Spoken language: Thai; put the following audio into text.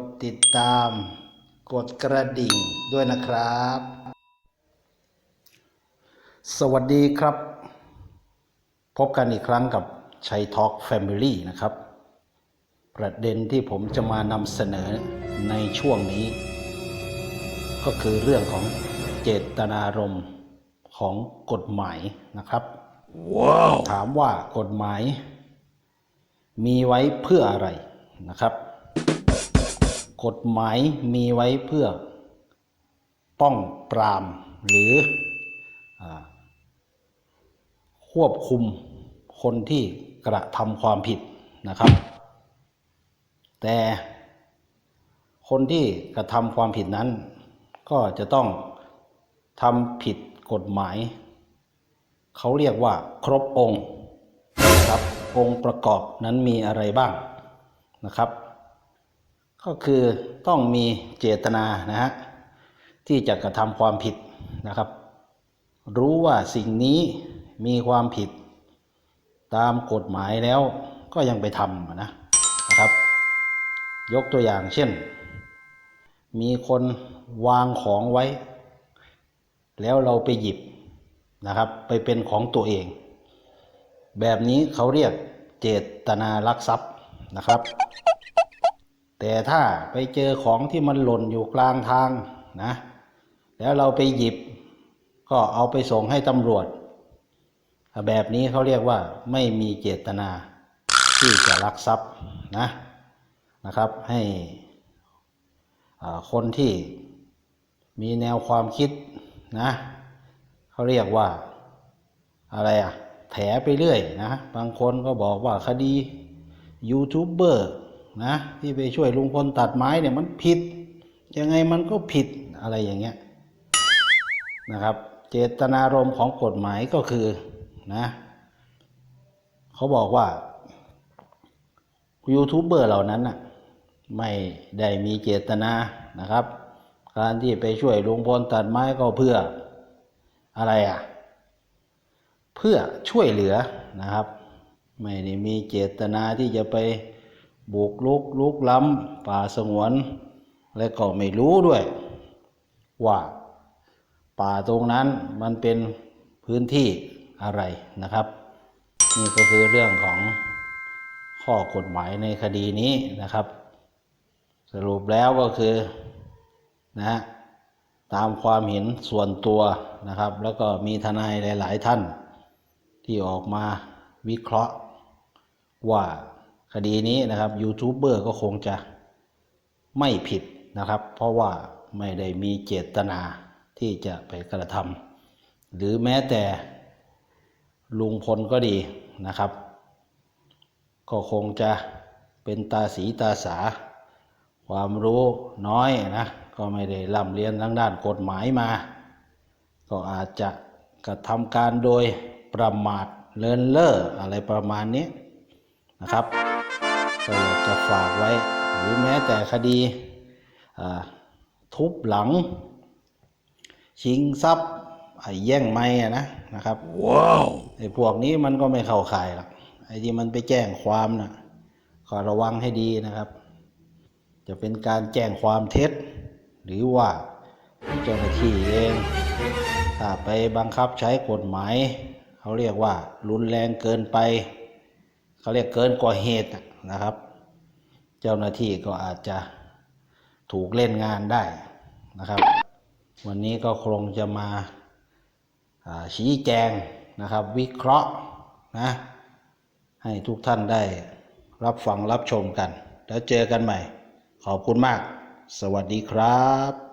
ดติดตาม กดกระดิ่งด้วยนะครับ สวัสดีครับ พบกันอีกครั้งกับชัยทอล์กแฟมิลี่นะครับ ประเด็นที่ผมจะมานำเสนอในช่วงนี้ ก็คือเรื่องของเจตนารมณ์ของกฎหมายนะครับถามว่ากฎหมาย มีไว้เพื่ออะไรนะครับ กฎหมายมีไว้เพื่อป้องปรามหรืออควบคุมคนที่กระทำความผิดนะครับ แต่คนที่กระทำความผิดนั้น ก็จะต้องทำผิดกฎหมาย เขาเรียกว่าครบองค์นะครับองค์ประกอบนั้นมีอะไรบ้างนะครับ ก็คือต้องมีเจตนานะฮะที่จะกระทำความผิดนะครับ รู้ว่าสิ่งนี้มีความผิดตามกฎหมายแล้วก็ยังไปทำนะนะครับ ยกตัวอย่างเช่น มีคนวางของไว้ แล้วเราไปหยิบนะครับ ไปเป็นของตัวเอง แบบนี้เขาเรียกเจตนาลักทรัพย์นะครับ แต่ถ้าไปเจอของที่มันหล่นอยู่กลางทางนะ แล้วเราไปหยิบ ก็เอาไปส่งให้ตำรวจ แบบนี้เขาเรียกว่าไม่มีเจตนาที่จะลักทรัพย์นะนะครับ ให้คนที่มีแนวความคิดนะเขาเรียกว่าอะไรอะแถไปเรื่อยนะ บางคนก็บอกว่าคดียูทูบเบอร์ นะที่ไปช่วยลุงพลตัดไม้เนี่ยมันผิด ยังไงมันก็ผิดอะไรอย่างเงี้ยนะครับ เจตนารมณ์ของกฎหมายก็คือนะเขาบอกว่ายูทูบเบอร์เหล่านั้นน่ะไม่ได้มีเจตนานะครับ การที่ไปช่วยลุงพลตัดไม้ก็เพื่ออะไรอะ เพื่อช่วยเหลือนะครับ ไม่ได้มีเจตนาที่จะไป บุกลุกลุกล้ำป่าสงวน และก็ไม่รู้ด้วย ว่า ป่าตรงนั้นมันเป็นพื้นที่อะไรนะครับ นี่ก็คือเรื่องของข้อกฎหมายในคดีนี้นะครับ สรุปแล้วก็คือนะตามความเห็นส่วนตัวนะครับ แล้วก็มีทนายหลาย ๆ ท่านที่ออกมาวิเคราะห์ว่า คดีนี้นะครับยูทูบเบอร์ก็คงจะไม่ผิดนะครับ เพราะว่าไม่ได้มีเจตนาที่จะไปกระทำหรือแม้แต่ลุงพลก็ดีนะครับ ก็คงจะเป็นตาสีตาสา ความรู้น้อยนะก็ไม่ได้ร่ำเรียนทางด้านกฎหมายมา ก็อาจจะกระทำการโดยประมาทเลินเล่ออะไรประมาณนี้นะครับ ก็อยากจะฝากไว้ หรือแม้แต่คดีอ่าทุบหลัง ชิงทรัพย์ไอ้แย่งไม้อะนะนะครับว้าวไอ้พวกนี้มันก็ไม่เข้าข่ายหรอกไอ้ที่มันไปแจ้งความนะก็ระวังให้ดีนะครับ จะเป็นการแจ้งความเท็จ หรือว่าเจ้าหน้าที่เองถ้าไปบังคับใช้กฎหมาย เขาเรียกว่ารุนแรงเกินไป เขาเรียกเกินกว่าเหตุนะครับ เจ้าหน้าที่ก็อาจจะถูกเล่นงานได้นะครับ วันนี้ก็คงจะมาชี้แจงนะครับ วิเคราะห์นะให้ทุกท่านได้รับฟังรับชมกัน แล้วเจอกันใหม่ ขอบคุณมาก สวัสดีครับ